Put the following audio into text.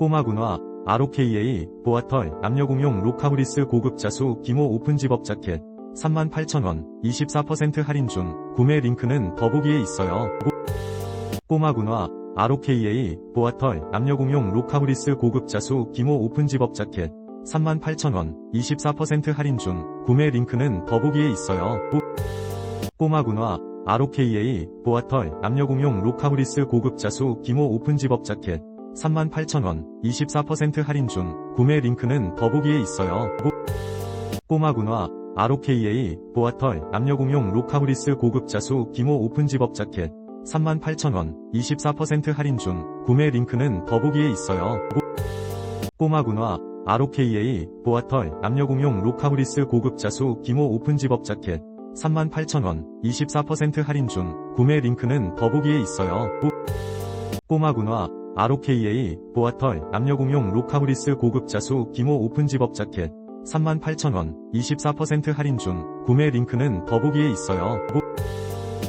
꼬마군화, ROKA, 보아털, 남녀공용 로카브리스 고급 자수 기모 오픈 집업 자켓, 38,000원, 24% 할인 중, 구매 링크는 더보기에 있어요. 꼬마군화, ROKA, 보아털, 남녀공용 로카브리스 고급 자수 기모 오픈 집업 자켓, 38,000원, 24% 할인 중, 구매 링크는 더보기에 있어요. 꼬마군화, ROKA, 보아털, 남녀공용 로카브리스 고급 자수 기모 오픈 집업 자켓, 38,000원, 24% 할인 중, 구매 링크는 더보기에 있어요. 꼬마군화, ROKA, 보아털, 남녀공용 로카브리스 고급 자수 기모 오픈 집업 자켓, 38,000원, 24% 할인 중, 구매 링크는 더보기에 있어요. 꼬마군화, ROKA, 보아털, 남녀공용 로카브리스 고급 자수 기모 오픈 집업 자켓, 38,000원, 24% 할인 중, 구매 링크는 더보기에 있어요. 꼬마군화, ROKA, 보아털, 남녀공용 로카브리스 고급 자수 기모 오픈 집업 자켓, 38,000원, 24% 할인 중, 구매 링크는 더보기에 있어요.